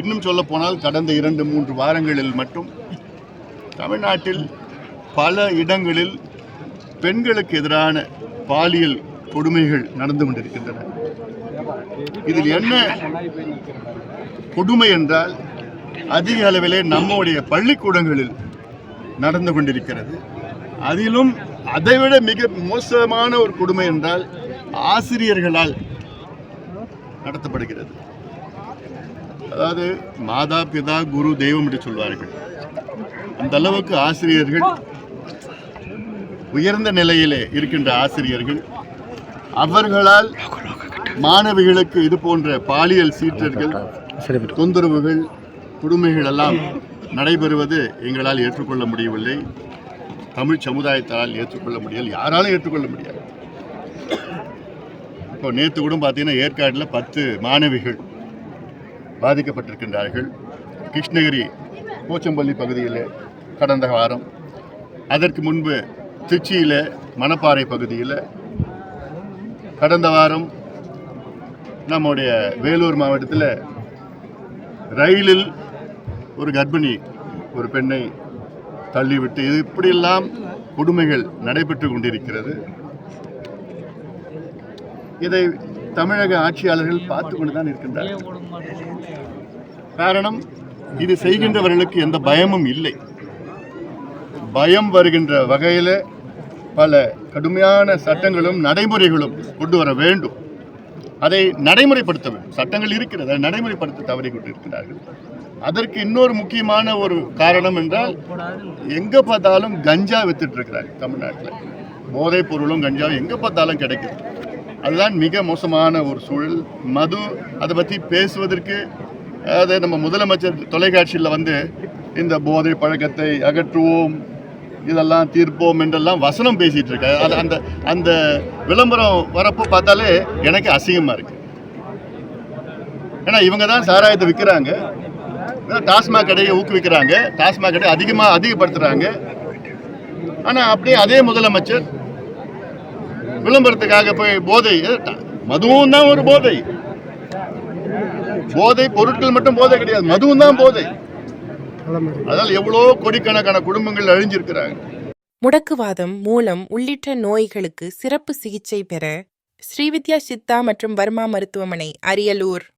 இன்னும் சொல்ல போனால் கடந்த இரண்டு மூன்று வாரங்களில் மட்டும் தமிழ்நாட்டில் பல இடங்களில் பெண்களுக்கு எதிரான பாலியல் கொடுமைகள் நடந்து கொண்டிருக்கின்றன. இதில் என்ன கொடுமை என்றால் அதிக அளவிலே நம்முடைய பள்ளிக்கூடங்களில் நடந்து கொண்டிருக்கிறது. அதிலும் அதைவிட மிக மோசமான ஒரு கொடுமை என்றால் ஆசிரியர்களால் நடத்தப்படுகிறது. அதாவது மாதா பிதா குரு தெய்வம் என்று சொல்வார்கள். அந்த அளவுக்கு ஆசிரியர்கள் உயர்ந்த நிலையிலே இருக்கின்ற ஆசிரியர்கள். அவர்களால் மாணவிகளுக்கு இது போன்ற பாலியல் சீற்றர்கள் தொந்தரவுகள் கொடுமைகள் எல்லாம் நடைபெறுவது எங்களால் ஏற்றுக்கொள்ள முடியவில்லை. தமிழ் சமுதாயத்தால் ஏற்றுக்கொள்ள முடியல யாராலும் ஏற்றுக்கொள்ள முடியாது. இப்போ நேற்று கூட பார்த்தீங்கன்னா ஏற்காட்டில் பத்து மாணவிகள் பாதிக்கப்பட்டிருக்கின்றார்கள். கிருஷ்ணகிரி போச்சம்பள்ளி பகுதியில் கடந்த வாரம் அதற்கு முன்பு திருச்சியில் மணப்பாறை பகுதியில் கடந்த வாரம் நம்முடைய வேலூர் மாவட்டத்தில் ரயிலில் ஒரு கர்ப்பிணி ஒரு பெண்ணை தள்ளிவிட்டு இது இப்படியெல்லாம் கொடுமைகள் நடைபெற்று கொண்டிருக்கிறது. இதை தமிழக ஆட்சியாளர்கள் பார்த்து கொண்டு தான் இருக்கின்றார்கள் காரணம் இது செய்கின்றவர்களுக்கு எந்த பயமும் இல்லை. பயம் வருகின்ற வகையில் பல கடுமையான சட்டங்களும் நடைமுறைகளும் கொண்டு வர வேண்டும். அதை நடைமுறைப்படுத்த வேண்டும். சட்டங்கள் இருக்கிறது. அதை நடைமுறைப்படுத்த தவறி கொண்டிருக்கிறார்கள் அதற்கு இன்னொரு முக்கியமான ஒரு காரணம் என்றால் எங்கே பார்த்தாலும் கஞ்சா வித்துட்டு இருக்கிறாங்க தமிழ்நாட்டில். போதைப் பொருளும் கஞ்சாவும் எங்கே பார்த்தாலும் கிடைக்குது. அதுதான் மிக மோசமான ஒரு சூழல். மது அதை பற்றி பேசுவதற்கு அதை நம்ம முதலமைச்சர் தொலைக்காட்சியில் வந்து இந்த போதை பழக்கத்தை அகற்றுவோம் இதெல்லாம் தீர்ப்போம் என்றெல்லாம் வசனம் பேசிகிட்டு இருக்க அது அந்த அந்த விளம்பரம் வரப்போ பார்த்தாலே எனக்கு அசிங்கமாக இருக்குது ஏன்னா இவங்க தான் சாராயத்தை விற்கிறாங்க டாஸ்மாக் கடையை ஊக்குவிக்கிறாங்க. டாஸ்மாக் கடையை அதிகமாக அதிகப்படுத்துகிறாங்க ஆனால் அப்படியே அதே முதலமைச்சர் விளம்பரத்துக்காக போய் போதை மதுவும் தான் ஒரு போதை. போதை பொருட்கள் மட்டும் போதை கிடையாது மதுவும் தான் போதை. அதனால் எவ்வளோ கோடிக்கணக்கான குடும்பங்கள் அழிஞ்சிருக்கிறாங்க. முடக்குவாதம் மூலம் உள்ளிட்ட நோய்களுக்கு சிறப்பு சிகிச்சை பெற ஸ்ரீவித்யா சித்தா மற்றும் வர்மா மருத்துவமனை அரியலூர்.